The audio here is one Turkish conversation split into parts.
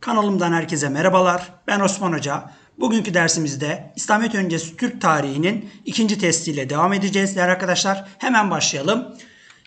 Kanalımdan herkese merhabalar. Ben Osman Hoca. Bugünkü dersimizde İslamiyet öncesi Türk tarihinin ikinci testiyle devam edeceğiz değerli arkadaşlar. Hemen başlayalım.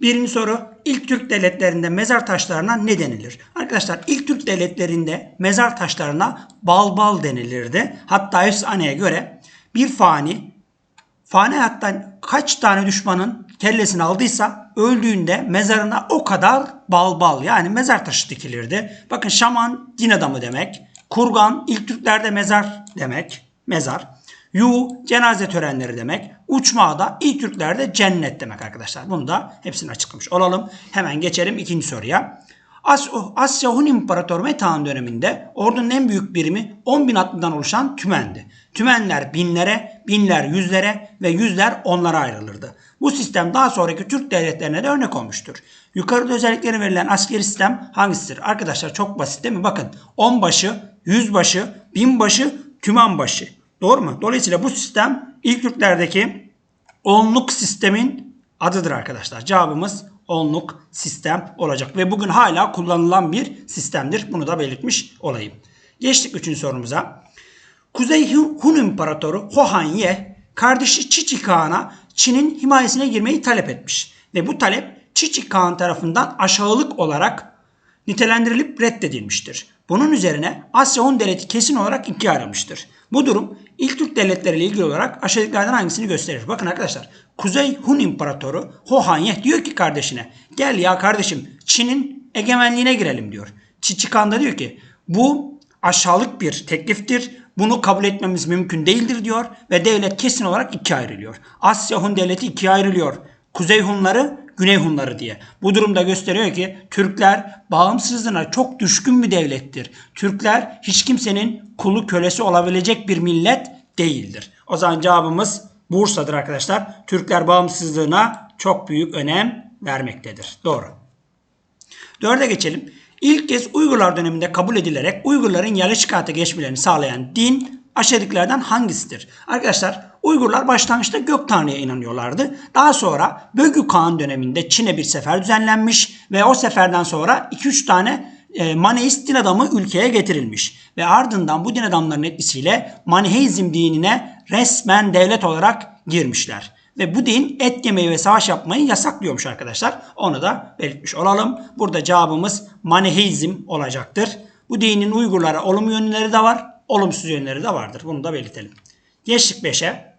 Birinci soru ilk Türk devletlerinde mezar taşlarına ne denilir? Arkadaşlar ilk Türk devletlerinde mezar taşlarına balbal denilirdi. Hatta efsaneye göre bir fani fani hayattan kaç tane düşmanın kellesini aldıysa öldüğünde mezarına o kadar bal bal yani mezar taşı dikilirdi. Bakın şaman din adamı demek. Kurgan ilk Türklerde mezar demek. Mezar. Yu cenaze törenleri demek. Uçmağı da ilk Türklerde cennet demek arkadaşlar. Bunu da hepsini açıklamış olalım. Hemen geçelim ikinci soruya. As Asya Hun İmparatoru Metehan döneminde ordunun en büyük birimi 10 bin atlıdan oluşan tümendi. Tümenler binlere, binler yüzlere ve yüzler onlara ayrılırdı. Bu sistem daha sonraki Türk devletlerine de örnek olmuştur. Yukarıda özellikleri verilen askeri sistem hangisidir? Arkadaşlar çok basit değil mi? Bakın 10 başı, 100 başı, 1000 başı, tümen başı. Doğru mu? Dolayısıyla bu sistem ilk Türklerdeki onluk sistemin adıdır arkadaşlar. Cevabımız onluk sistem olacak ve bugün hala kullanılan bir sistemdir. Bunu da belirtmiş olayım. Geçtik üçüncü sorumuza. Kuzey Hun İmparatoru Hohan Ye kardeşi Çiçi Kağan'a Çin'in himayesine girmeyi talep etmiş. Ve bu talep Çiçi Kağan tarafından aşağılık olarak nitelendirilip reddedilmiştir. Bunun üzerine Asya Hun devleti kesin olarak ikiye ayrılmıştır. Bu durum ilk Türk devletleriyle ilgili olarak aşağıdakilerden hangisini gösterir? Bakın arkadaşlar Kuzey Hun İmparatoru Hohanyeh diyor ki kardeşine gel ya kardeşim Çin'in egemenliğine girelim diyor. Çiçikan da diyor ki bu aşağılık bir tekliftir. Bunu kabul etmemiz mümkün değildir diyor ve devlet kesin olarak ikiye ayrılıyor. Asya Hun devleti ikiye ayrılıyor. Kuzey Hunları, Güney Hunları diye. Bu durumda gösteriyor ki Türkler bağımsızlığına çok düşkün bir devlettir. Türkler hiç kimsenin kulu kölesi olabilecek bir millet değildir. O zaman cevabımız Bursa'dır arkadaşlar. Türkler bağımsızlığına çok büyük önem vermektedir. Doğru. Dörde geçelim. İlk kez Uygurlar döneminde kabul edilerek Uygurların yerleşik hayata geçmelerini sağlayan din aşağıdakilerden hangisidir? Arkadaşlar Uygurlar başlangıçta gök tanrıya inanıyorlardı. Daha sonra Bögü Kağan döneminde Çin'e bir sefer düzenlenmiş ve o seferden sonra 2-3 tane e, Maneist din adamı ülkeye getirilmiş. Ve ardından bu din adamlarının etkisiyle Maneheizm dinine resmen devlet olarak girmişler. Ve bu din et yemeyi ve savaş yapmayı yasaklıyormuş arkadaşlar. Onu da belirtmiş olalım. Burada cevabımız Maneheizm olacaktır. Bu dinin Uygurlara olumlu yönleri de var, olumsuz yönleri de vardır. Bunu da belirtelim. Geçtik 5'e.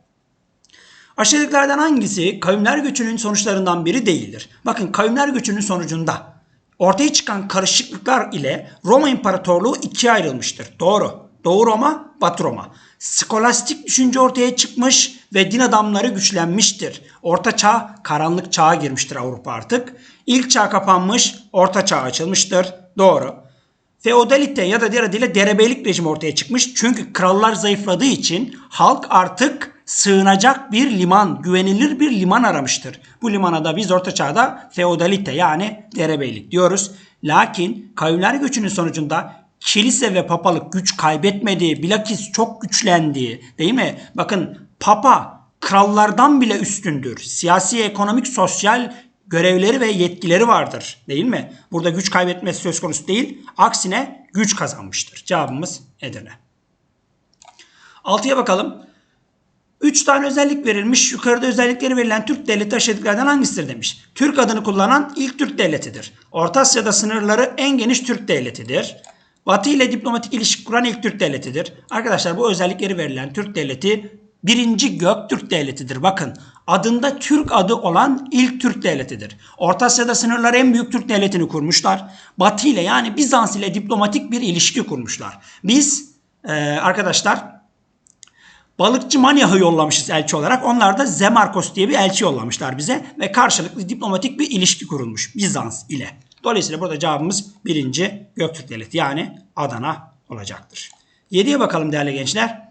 Aşağıdakilerden hangisi kavimler göçünün sonuçlarından biri değildir? Bakın kavimler göçünün sonucunda ortaya çıkan karışıklıklar ile Roma İmparatorluğu ikiye ayrılmıştır. Doğru. Doğu Roma, Batı Roma. Skolastik düşünce ortaya çıkmış ve din adamları güçlenmiştir. Orta çağ, karanlık çağa girmiştir Avrupa artık. İlk çağ kapanmış, orta çağ açılmıştır. Doğru. Feodalite ya da diğer adıyla derebeylik rejimi ortaya çıkmış. Çünkü krallar zayıfladığı için halk artık sığınacak bir liman, güvenilir bir liman aramıştır. Bu limana da biz orta çağda feodalite yani derebeylik diyoruz. Lakin kavimler göçünün sonucunda kilise ve papalık güç kaybetmedi. Bilakis çok güçlendi. Değil mi? Bakın papa krallardan bile üstündür. Siyasi, ekonomik, sosyal görevleri ve yetkileri vardır. Değil mi? Burada güç kaybetmesi söz konusu değil. Aksine güç kazanmıştır. Cevabımız Edirne. 6'ya bakalım. 3 tane özellik verilmiş. Yukarıda özellikleri verilen Türk devleti aşağıdakilerden hangisidir demiş. Türk adını kullanan ilk Türk devletidir. Orta Asya'da sınırları en geniş Türk devletidir. Batı ile diplomatik ilişki kuran ilk Türk devletidir. Arkadaşlar bu özellikleri verilen Türk devleti birinci Göktürk devletidir. Bakın adında Türk adı olan ilk Türk devletidir. Orta Asya'da sınırları en büyük Türk devletini kurmuşlar. Batı ile yani Bizans ile diplomatik bir ilişki kurmuşlar. Biz e, arkadaşlar Balıkçı Manyah'ı yollamışız elçi olarak. Onlar da Zemarkos diye bir elçi yollamışlar bize ve karşılıklı diplomatik bir ilişki kurulmuş Bizans ile. Dolayısıyla burada cevabımız birinci Göktürk Devleti yani Adana olacaktır. 7'ye bakalım değerli gençler.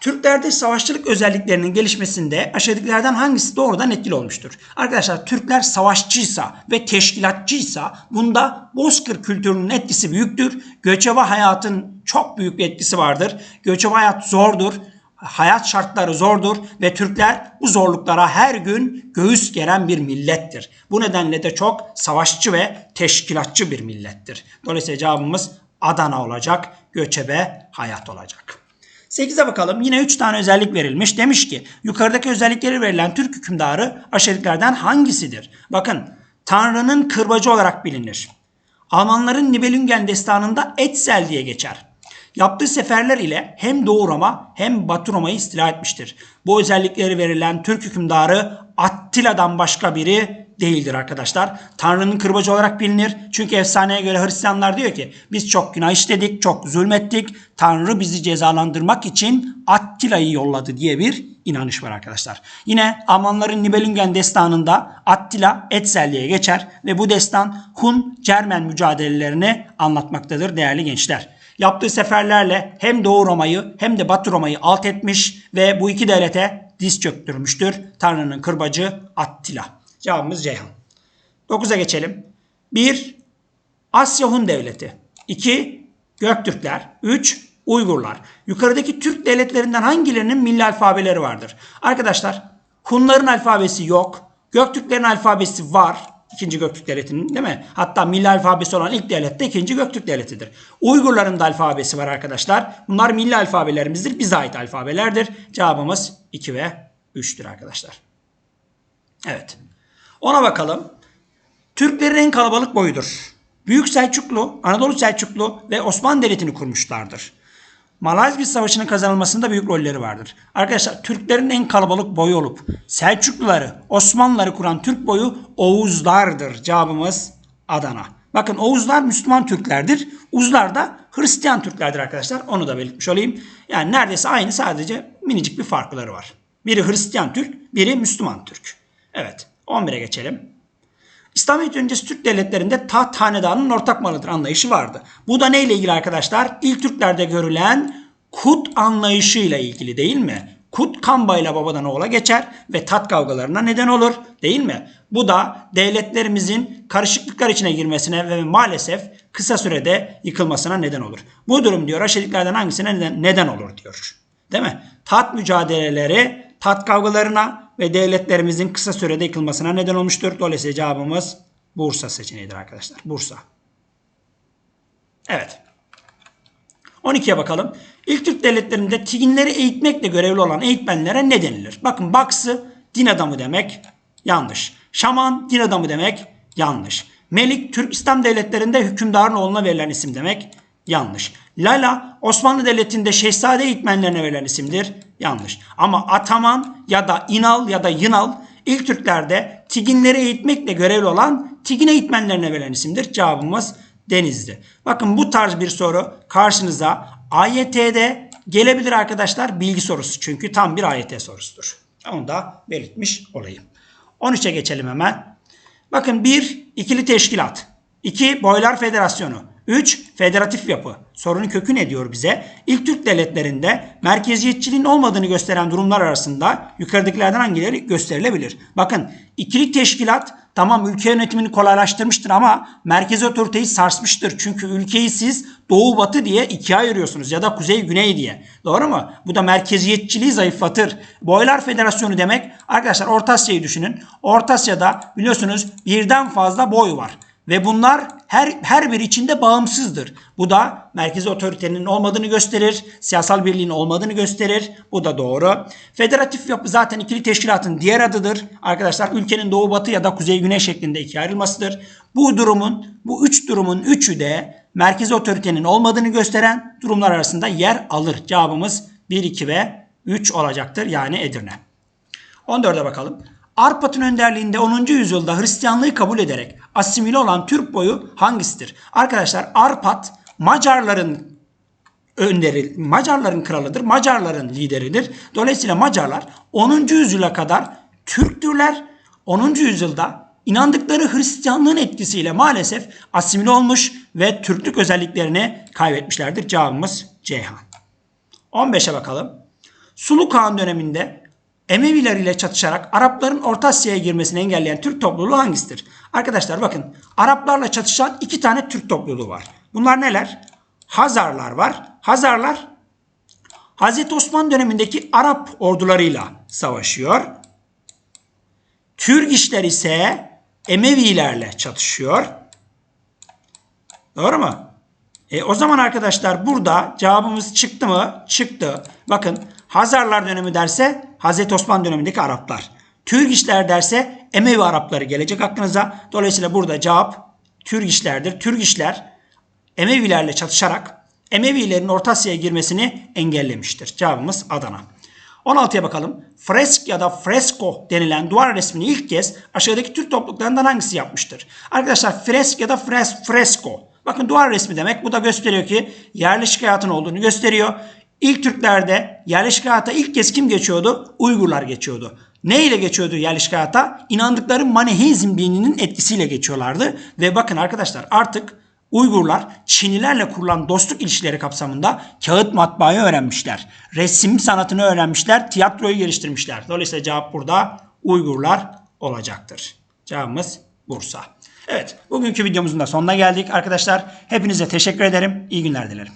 Türklerde savaşçılık özelliklerinin gelişmesinde aşağıdakilerden hangisi doğrudan etkili olmuştur? Arkadaşlar Türkler savaşçıysa ve teşkilatçıysa bunda Bozkır kültürünün etkisi büyüktür. Göçebe hayatın çok büyük bir etkisi vardır. Göçebe hayat zordur. Hayat şartları zordur ve Türkler bu zorluklara her gün göğüs geren bir millettir. Bu nedenle de çok savaşçı ve teşkilatçı bir millettir. Dolayısıyla cevabımız Adana olacak. Göçebe hayat olacak. 8'e bakalım. Yine 3 tane özellik verilmiş. Demiş ki yukarıdaki özellikleri verilen Türk hükümdarı aşağıdakilerden hangisidir? Bakın Tanrı'nın kırbacı olarak bilinir. Almanların Nibelungen destanında Etzel diye geçer. Yaptığı seferler ile hem Doğu Roma hem Batı Roma'yı istila etmiştir. Bu özellikleri verilen Türk hükümdarı Attila'dan başka biri değildir arkadaşlar. Tanrı'nın kırbacı olarak bilinir. Çünkü efsaneye göre Hristiyanlar diyor ki biz çok günah işledik, çok zulmettik. Tanrı bizi cezalandırmak için Attila'yı yolladı diye bir inanış var arkadaşlar. Yine Almanların Nibelungen destanında Attila Etzel diye geçer ve bu destan Hun-Cermen mücadelelerini anlatmaktadır değerli gençler. Yaptığı seferlerle hem Doğu Roma'yı hem de Batı Roma'yı alt etmiş ve bu iki devlete diz çöktürmüştür. Tanrı'nın kırbacı Attila. Cevabımız Ceyhan. 9'a geçelim. 1. Asya Hun Devleti. 2. Göktürkler. 3. Uygurlar. Yukarıdaki Türk devletlerinden hangilerinin milli alfabeleri vardır? Arkadaşlar Hunların alfabesi yok. Göktürklerin alfabesi var. İkinci Göktürk Devleti'nin değil mi? Hatta milli alfabesi olan ilk devlet de ikinci Göktürk Devleti'dir. Uygurların da alfabesi var arkadaşlar. Bunlar milli alfabelerimizdir. Bize ait alfabelerdir. Cevabımız 2 ve 3'tür arkadaşlar. Evet. Ona bakalım. Türklerin en kalabalık boyudur. Büyük Selçuklu, Anadolu Selçuklu ve Osmanlı Devleti'ni kurmuşlardır. Malazgirt Savaşı'nın kazanılmasında büyük rolleri vardır. Arkadaşlar Türklerin en kalabalık boyu olup Selçukluları, Osmanlıları kuran Türk boyu Oğuzlardır. Cevabımız Adana. Bakın Oğuzlar Müslüman Türklerdir. Uzlar da Hristiyan Türklerdir arkadaşlar. Onu da belirtmiş olayım. Yani neredeyse aynı sadece minicik bir farkları var. Biri Hristiyan Türk, biri Müslüman Türk. Evet 11'e geçelim. İslamiyet öncesi Türk devletlerinde taht hanedanın ortak malıdır anlayışı vardı. Bu da neyle ilgili arkadaşlar? İlk Türklerde görülen kut anlayışıyla ilgili değil mi? Kut kan bağıyla babadan oğula geçer ve tat kavgalarına neden olur değil mi? Bu da devletlerimizin karışıklıklar içine girmesine ve maalesef kısa sürede yıkılmasına neden olur. Bu durum diyor aşağıdakilerden hangisine neden, neden olur diyor. Değil mi? Tat mücadeleleri tat kavgalarına ve devletlerimizin kısa sürede yıkılmasına neden olmuştur. Dolayısıyla cevabımız Bursa seçeneğidir arkadaşlar. Bursa. Evet. 12'ye bakalım. İlk Türk devletlerinde tiginleri eğitmekle görevli olan eğitmenlere ne denilir? Bakın baksı din adamı demek yanlış. Şaman din adamı demek yanlış. Melik Türk İslam devletlerinde hükümdarın oğluna verilen isim demek yanlış. Lala Osmanlı Devleti'nde şehzade eğitmenlerine verilen isimdir yanlış. Ama Ataman ya da İnal ya da Yınal ilk Türklerde tiginleri eğitmekle görevli olan tigin eğitmenlerine verilen isimdir. Cevabımız Denizli. Bakın bu tarz bir soru karşınıza AYT'de gelebilir arkadaşlar bilgi sorusu. Çünkü tam bir AYT sorusudur. Onu da belirtmiş olayım. 13'e geçelim hemen. Bakın 1 ikili teşkilat. 2 Boylar Federasyonu. 3. Federatif yapı. Sorunun kökü ne diyor bize? İlk Türk devletlerinde merkeziyetçiliğin olmadığını gösteren durumlar arasında yukarıdakilerden hangileri gösterilebilir? Bakın ikili teşkilat tamam ülke yönetimini kolaylaştırmıştır ama merkezi otoriteyi sarsmıştır. Çünkü ülkeyi siz doğu batı diye ikiye ayırıyorsunuz ya da kuzey güney diye. Doğru mu? Bu da merkeziyetçiliği zayıflatır. Boylar Federasyonu demek arkadaşlar Orta Asya'yı düşünün. Orta Asya'da biliyorsunuz birden fazla boy var. Ve bunlar her her bir içinde bağımsızdır. Bu da merkezi otoritenin olmadığını gösterir, siyasal birliğin olmadığını gösterir. Bu da doğru. Federatif yapı zaten ikili teşkilatın diğer adıdır. Arkadaşlar ülkenin doğu batı ya da kuzey güney şeklinde ikiye ayrılmasıdır. Bu durumun, bu üç durumun üçü de merkezi otoritenin olmadığını gösteren durumlar arasında yer alır. Cevabımız 1, 2 ve 3 olacaktır. Yani Edirne. 14'e bakalım. Arpat'ın önderliğinde 10. yüzyılda Hristiyanlığı kabul ederek asimile olan Türk boyu hangisidir? Arkadaşlar Arpat Macarların önderi, Macarların kralıdır. Macarların lideridir. Dolayısıyla Macarlar 10. yüzyıla kadar Türktürler. 10. yüzyılda inandıkları Hristiyanlığın etkisiyle maalesef asimile olmuş ve Türklük özelliklerini kaybetmişlerdir. Cevabımız Ceyhan. 15'e bakalım. Sulu Kağan döneminde Emeviler ile çatışarak Arapların Orta Asya'ya girmesini engelleyen Türk topluluğu hangisidir? Arkadaşlar bakın Araplarla çatışan iki tane Türk topluluğu var. Bunlar neler? Hazarlar var. Hazarlar Hazreti Osman dönemindeki Arap ordularıyla savaşıyor. Türk ise Emevilerle çatışıyor. Doğru mu? E, o zaman arkadaşlar burada cevabımız çıktı mı? Çıktı. Bakın Hazarlar dönemi derse Hazreti Osman dönemindeki Araplar. Türgişler derse Emevi Arapları gelecek aklınıza. Dolayısıyla burada cevap Türgişlerdir. Türgişler Emevilerle çatışarak Emevilerin Orta Asya'ya girmesini engellemiştir. Cevabımız Adana. 16'ya bakalım. Fresk ya da fresko denilen duvar resmini ilk kez aşağıdaki Türk topluluklarından hangisi yapmıştır? Arkadaşlar fresk ya da fres, fresko. Bakın duvar resmi demek. Bu da gösteriyor ki yerleşik hayatın olduğunu gösteriyor. İlk Türklerde yerleşik hayata ilk kez kim geçiyordu? Uygurlar geçiyordu. Ne ile geçiyordu yerleşik hayata? İnandıkları Maniheizm dininin etkisiyle geçiyorlardı. Ve bakın arkadaşlar artık Uygurlar Çinlilerle kurulan dostluk ilişkileri kapsamında kağıt matbaayı öğrenmişler. Resim sanatını öğrenmişler, tiyatroyu geliştirmişler. Dolayısıyla cevap burada Uygurlar olacaktır. Cevabımız Bursa. Evet, bugünkü videomuzun da sonuna geldik arkadaşlar. Hepinize teşekkür ederim. İyi günler dilerim.